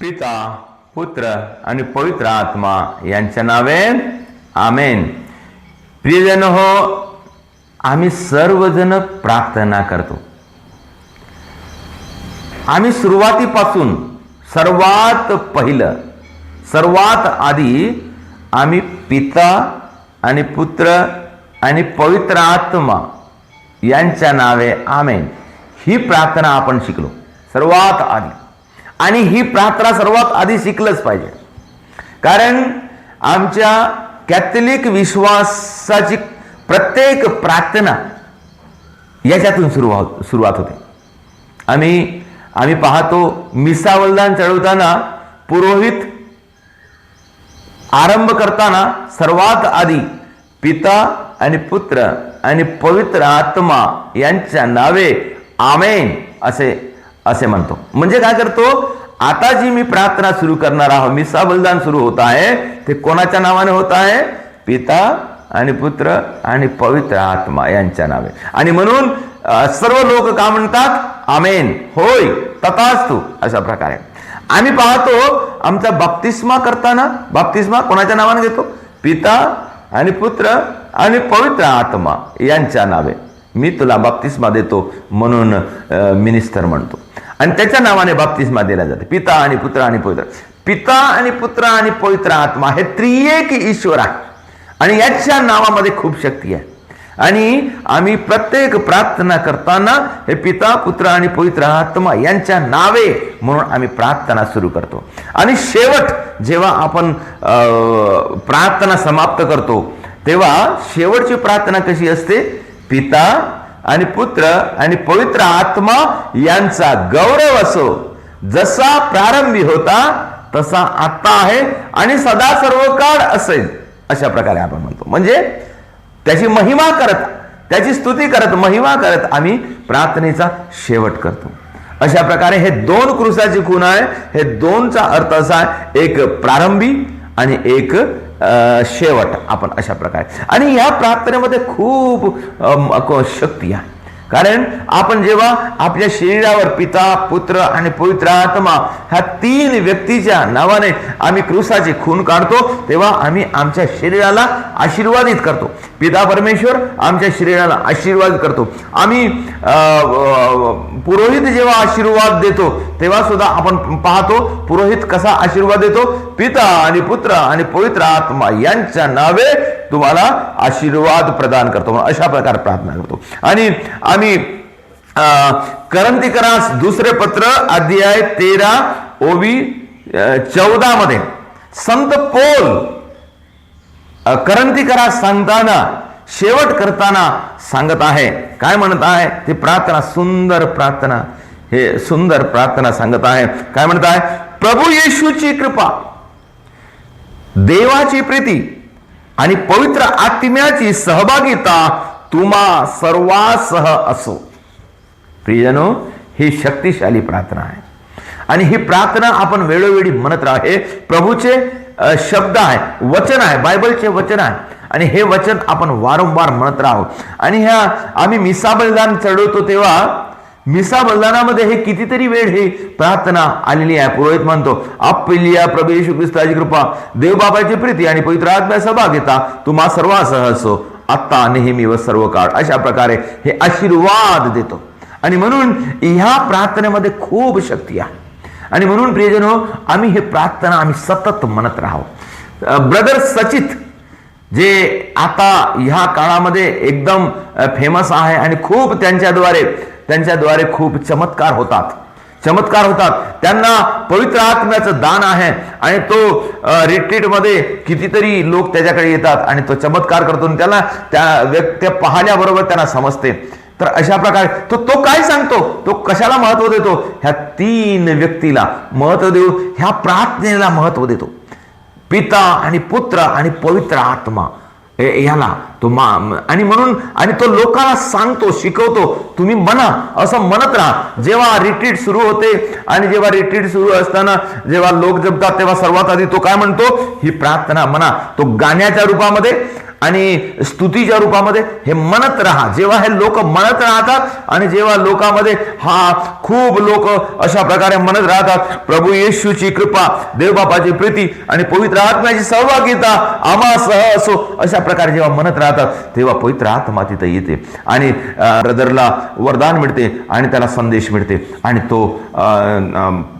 पिता पुत्र आणि पवित्र आत्मा यांच्या नावे आमेन. प्रियजन हो आम्ही सर्वजण प्रार्थना करतो. आम्ही सुरुवातीपासून सर्वात पहिलं सर्वात आधी आम्ही पिता आणि पुत्र आणि पवित्र आत्मा यांच्या नावे आमेन. ही प्रार्थना आपण शिकलो. सर्वात आधी. आणि ही प्रार्थना सर्वात आधी शिकलंच पाहिजे. कारण आमच्या कॅथलिक विश्वासाची प्रत्येक प्रार्थना याच्यातून सुरुवात सुरुवात होते. आम्ही आम्ही पाहतो मिसावलदान चढवताना पुरोहित आरंभ करताना सर्वात आधी पिता आणि पुत्र आणि पवित्र आत्मा यांच्या नावे आमेन असे असे म्हणतो. म्हणजे काय करतो? आता जी मी प्रार्थना सुरू करणार आहोत मिसा बलिदान सुरू होत आहे ते कोणाच्या नावाने होत आहे? पिता आणि पुत्र आणि पवित्र आत्मा यांच्या नावे. आणि म्हणून सर्व लोक का म्हणतात? आमेन. होय तथास्तु अशा प्रकारे. आम्ही पाहतो आमचा बाप्तिस्मा करताना बाप्तिस्मा कोणाच्या नावाने घेतो? पिता आणि पुत्र आणि पवित्र आत्मा यांच्या नावे. मी तुला बाप्तिस्मा देतो म्हणून मिनिस्टर म्हणतो. आणि त्याच्या नावाने बाप्तिस्मा दिला जाते. पिता आणि पुत्र आणि पवित्र. पिता आणि पुत्र आणि पवित्र आत्मा हे त्रिएक ईश्वर आहे. आणि याच्या नावामध्ये खूप शक्ती आहे. आणि आम्ही प्रत्येक प्रार्थना करताना हे पिता पुत्र आणि पवित्र आत्मा यांच्या नावे म्हणून आम्ही प्रार्थना सुरू करतो. आणि शेवट जेव्हा आपण प्रार्थना समाप्त करतो तेव्हा शेवटची प्रार्थना कशी असते? पिता आणि पुत्र आणि पवित्र आत्मा यांचा गौरव असो. जसा प्रारंभी होता तसा आत्ता आहे आणि सदा सर्व काळ असेल अशा प्रकारे आपण म्हणतो. म्हणजे त्याची महिमा करत त्याची स्तुती करत महिमा करत आम्ही प्रार्थनेचा शेवट करतो. अशा प्रकारे हे दोन क्रुसाची खूण आहे. हे दोनचा अर्थ असा आहे एक प्रारंभी आणि एक शेवट आपण अशा प्रकारे. आणि या प्रार्थनेमध्ये खूप शक्ती आहे. कारण आपण जेव्हा आपल्या शरीरावर पिता पुत्र आणि पवित्र आत्मा ह्या तीन व्यक्तीच्या नावाने आम्ही क्रुसाचे खून काढतो तेव्हा आम्ही आमच्या शरीराला आशीर्वादित करतो. पिता परमेश्वर आमच्या शरीराला आशीर्वाद करतो. आम्ही पुरोहित जेव्हा आशीर्वाद देतो तेव्हा सुद्धा आपण पाहतो पुरोहित कसा आशीर्वाद देतो? पिता आणि पुत्र आणि पवित्र आत्मा यांच्या नावे तुम्हाला आशीर्वाद प्रदान करतो अशा प्रकारे प्रार्थना करतो. आणि आम्ही करंतीकरास दुसरे पत्र अध्याय तेरा ओवी चौदा मध्ये संत पोल करंतीकरा सांगताना शेवट करताना सांगत आहे. काय म्हणत आहे? ते प्रार्थना सुंदर प्रार्थना. हे सुंदर प्रार्थना सांगत आहे. काय म्हणत आहे? प्रभू येशूची कृपा देवाची प्रीती आणि पवित्र आत्म्याची सहभागिता तुम्हा सर्वासह असो. प्रियजनो ही शक्तिशाली प्रार्थना आहे. आणि ही प्रार्थना आपण वेळोवेळी म्हणत राहा हे प्रभूचे शब्द आहे वचन आहे बायबलचे वचन आहे. आणि हे वचन आपण वारंवार म्हणत राहू. आणि ह्या आम्ही मिसाबलदान चढवतो तेव्हा मिसा बलिदानामध्ये हे कितीतरी वेळ हे प्रार्थना आलेली आहे. पुरोहित म्हणतो आपल्या प्रभू येशू ख्रिस्ताची कृपा देवबाबाची प्रीती आणि पवित्र आत्म्या सहभागिता तुम्हा सर्वासह असो. आत्ता नेहमी व सर्व काळ. अशा प्रकारे हे आशीर्वाद देतो. आणि म्हणून ह्या प्रार्थनेमध्ये खूप शक्ती आहे. आणि म्हणून प्रियजनो आम्ही हे प्रार्थना आम्ही सतत म्हणत राहावं. ब्रदर सचित जे आता ह्या काळामध्ये एकदम फेमस आहे आणि खूप त्यांच्याद्वारे त्यांच्याद्वारे खूप चमत्कार होतात. चमत्कार होतात. त्यांना पवित्र आत्म्याचं दान आहे आणि तो रिट्रीटमध्ये कितीतरी लोक त्याच्याकडे येतात आणि तो चमत्कार करतो आणि त्याला त्या व्यक्ती पाहण्याबरोबर त्यांना समजते. तर अशा प्रकारे तो तो काय सांगतो? तो कशाला महत्त्व देतो? ह्या तीन व्यक्तीला महत्त्व देऊ ह्या प्रार्थनेला महत्त्व देतो. पिता आणि पुत्र आणि पवित्र आत्मा. याला तो मा आणि म्हणून आणि तो लोकांना सांगतो शिकवतो तुम्ही म्हणा असं म्हणत राहा. जेव्हा रिट्रीट सुरू होते आणि जेव्हा रिट्रीट सुरू असताना जेव्हा लोक जपतात तेव्हा सर्वात आधी तो काय म्हणतो? ही प्रार्थना म्हणा. तो गाण्याच्या रूपामध्ये आणि स्तुतीच्या रूपामध्ये हे म्हणत राहा. जेव्हा हे लोक म्हणत राहतात आणि जेव्हा लोकांमध्ये हा खूप लोक अशा प्रकारे म्हणत राहतात प्रभू येशूची कृपा देवबापाची प्रीती आणि पवित्र आत्म्याची सहभागिता आम्हासह असो अशा प्रकारे जेव्हा म्हणत राहतात तेव्हा पवित्र आत्मा तिथे येते. आणि ब्रदरला वरदान मिळते आणि त्याला संदेश मिळते आणि तो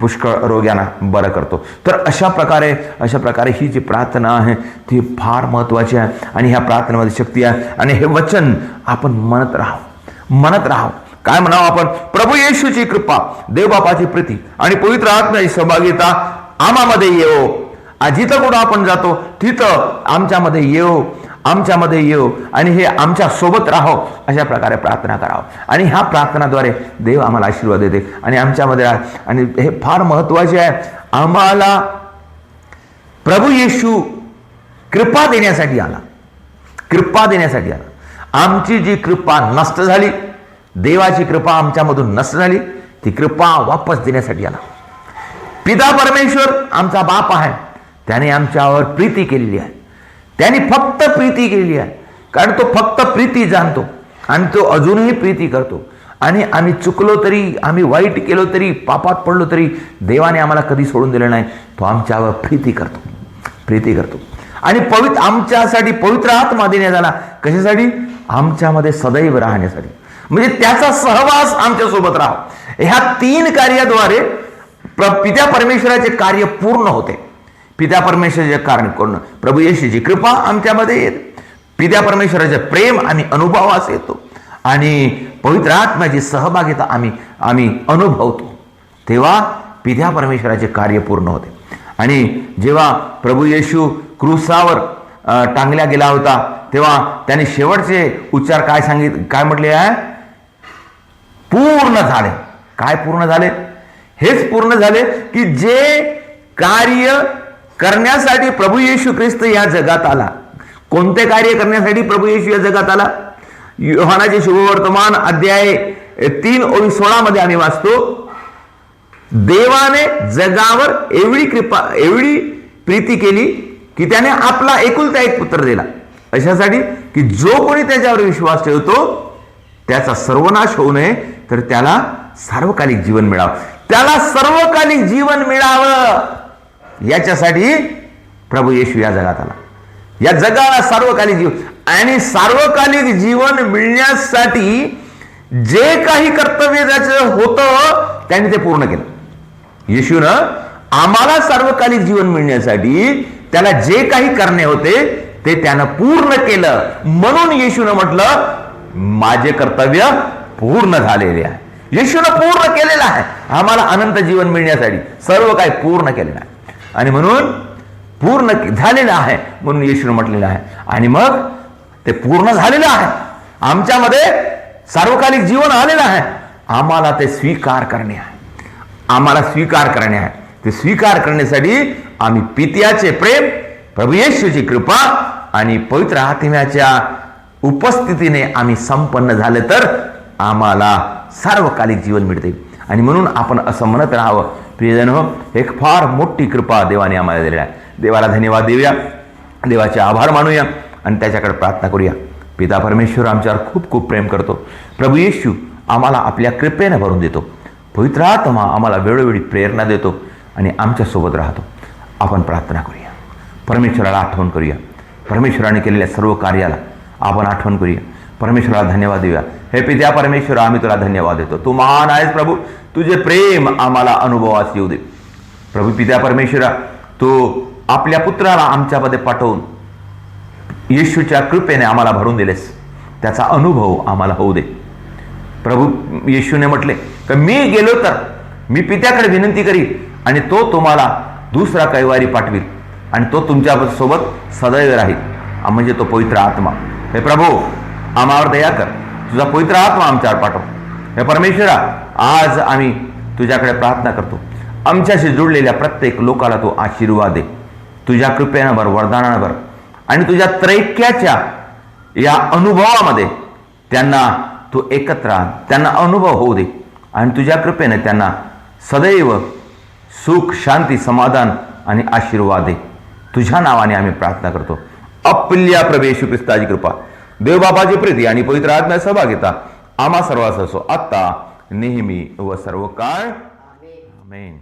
पुष्कळ रोग्यांना बरं करतो. तर अशा प्रकारे अशा प्रकारे ही जी प्रार्थना आहे ती फार महत्त्वाची आहे. आणि ह्या प्रार्थनेमध्ये शक्ती आहे. आणि हे वचन आपण म्हणत राहावं म्हणत राहावं काय म्हणावं आपण? प्रभू येशूची कृपा देवबापाची प्रीती आणि पवित्र आत्म्याची सहभागिता आमामध्ये येऊ जिथं कुठं आपण जातो तिथं आमच्यामध्ये येऊ आमच्यामध्ये येऊ आणि हे आमच्यासोबत राहो अशा प्रकारे प्रार्थना करावं. आणि ह्या प्रार्थनाद्वारे देव आम्हाला आशीर्वाद देते. आणि आमच्यामध्ये राह. आणि हे फार महत्त्वाचे आहे. आम्हाला प्रभू येशू कृपा देण्यासाठी आला. कृपा देण्यासाठी आला. आमची जी कृपा नष्ट झाली देवाची कृपा आमच्यामधून नष्ट झाली ती कृपा वापस देण्यासाठी आला. पिता परमेश्वर आमचा बाप आहे. त्याने आमच्यावर प्रीती केलेली आहे. त्याने फक्त प्रीती केलेली आहे. कारण तो फक्त प्रीती जाणतो आणि तो अजूनही प्रीती करतो. आणि आम्ही चुकलो तरी आम्ही वाईट केलो तरी पापात पडलो तरी देवाने आम्हाला कधी सोडून दिलं नाही. तो आमच्यावर प्रीती करतो. प्रीती करतो. आणि पवित्र आमच्यासाठी पवित्र आत्मा देण्यात आला. कशासाठी? आमच्यामध्ये सदैव राहण्यासाठी. म्हणजे त्याचा सहवास आमच्यासोबत राहा. ह्या तीन कार्याद्वारे प्र पित्या परमेश्वराचे कार्य पूर्ण होते. पित्या परमेश्वराचे कारण करून प्रभू येशूची कृपा आमच्यामध्ये येते. पित्या परमेश्वराचे प्रेम आणि अनुभवास येतो. आणि पवित्र आत्म्याची सहभागिता आम्ही आम्ही अनुभवतो. तेव्हा पित्या परमेश्वराचे कार्य पूर्ण होते. आणि जेव्हा प्रभू येशू क्रुसावर टांगला टांगल्या गेला होता. तेव्हा त्याने शेवटचे उच्चार काय सांगित काय म्हटले आहे पूर्ण झाले. काय पूर्ण झाले? हेच पूर्ण झाले की जे कार्य करण्यासाठी प्रभू येशू ख्रिस्त या जगात आला. कोणते कार्य करण्यासाठी प्रभू येशू या जगात आला? योहानाचे शुभवर्तमान अध्याय तीन ओळी सोळा मध्ये आम्ही वाचतो देवाने जगावर एवढी कृपा एवढी प्रीती केली की त्याने आपला एकुलता एक पुत्र दिला. अशासाठी की जो कोणी त्याच्यावर विश्वास ठेवतो त्याचा सर्वनाश होऊ नये तर त्याला सार्वकालिक जीवन मिळावं. त्याला सर्वकालिक जीवन मिळावं याच्यासाठी प्रभू येशू या जगात आला. या जगाला सार्वकालिक जीवन आणि सार्वकालिक जीवन मिळण्यासाठी जे काही कर्तव्य त्याचं होतं त्यांनी ते पूर्ण केलं. येशून आम्हाला सार्वकालिक जीवन मिळण्यासाठी त्याला जे काही करणे होते ते त्यानं पूर्ण केलं. म्हणून येशून म्हटलं माझे कर्तव्य पूर्ण झालेले आहे. येशूनं पूर्ण केलेलं आहे. आम्हाला अनंत जीवन मिळण्यासाठी सर्व काही पूर्ण केलेलं आहे. आणि म्हणून पूर्ण झालेलं आहे. म्हणून येशूनं म्हटलेलं आहे. आणि मग ते पूर्ण झालेलं आहे. आमच्यामध्ये सार्वकालिक जीवन आलेलं आहे. आम्हाला ते स्वीकार करणे आहे. आम्हाला स्वीकार करणे आहे. ते स्वीकार करण्यासाठी आम्ही पित्याचे प्रेम प्रभू येशूची कृपा आणि पवित्र आत्म्याच्या उपस्थितीने आम्ही संपन्न झाले तर आम्हाला सार्वकालिक जीवन मिळते. आणि म्हणून आपण असं म्हणत राहावं. प्रियजन हो एक फार मोठी कृपा देवाने आम्हाला दिलेली आहे. देवाला धन्यवाद देऊया. देवाचे आभार मानूया आणि त्याच्याकडे प्रार्थना करूया. पिता परमेश्वर आमच्यावर खूप खूप प्रेम करतो. प्रभू येशू आम्हाला आपल्या कृपेने भरून देतो. पवित्र आत्मा आम्हाला वेळोवेळी प्रेरणा देतो. आणि आमच्यासोबत राहतो. आपण प्रार्थना करूया. परमेश्वराला आठवण करूया. परमेश्वराने केलेल्या सर्व कार्याला आपण आठवण करूया. परमेश्वराला धन्यवाद देऊया. हे पित्या परमेश्वर आम्ही तुला धन्यवाद देतो. तू महान आहेस प्रभू. तुझे प्रेम आम्हाला अनुभवास येऊ दे. प्रभू पित्या परमेश्वरा तू आपल्या पुत्राला आमच्यामध्ये पाठवून येशूच्या कृपेने आम्हाला भरून दिलेस. त्याचा अनुभव आम्हाला होऊ दे. प्रभू येशूने म्हटले तर मी गेलो तर मी पित्याकडे विनंती करीन. आणि तो तुम्हाला दुसरा कैवारी पाठवील. आणि तो तुमच्यासोबत सदैव राहील. म्हणजे तो पवित्र आत्मा. हे प्रभू आम्हावर दया कर. तुझा पवित्र आत्मा आमच्यावर पाठव. हे परमेश्वरा आज आम्ही तुझ्याकडे प्रार्थना करतो. आमच्याशी जुळलेल्या प्रत्येक लोकाला तू आशीर्वाद दे. तुझ्या कृपेनं वरदानावर वरदानानं आणि तुझ्या त्रैक्याच्या या अनुभवामध्ये त्यांना तू एकत्र आण. त्यांना अनुभव होऊ दे. आणि तुझ्या कृपेने त्यांना सदैव सुख शांती समाधान आणि आशीर्वाद. दे तुझ्या नावाने आम्ही प्रार्थना करतो. अप्ल्या प्रवेश ख्रिस्ताची कृपा. देव बाबाची प्रीती आणि पवित्र आत्म्या सहभागिता आम्हा सर्वांस असो. आत्ता नेहमी व सर्व काळ आमेन.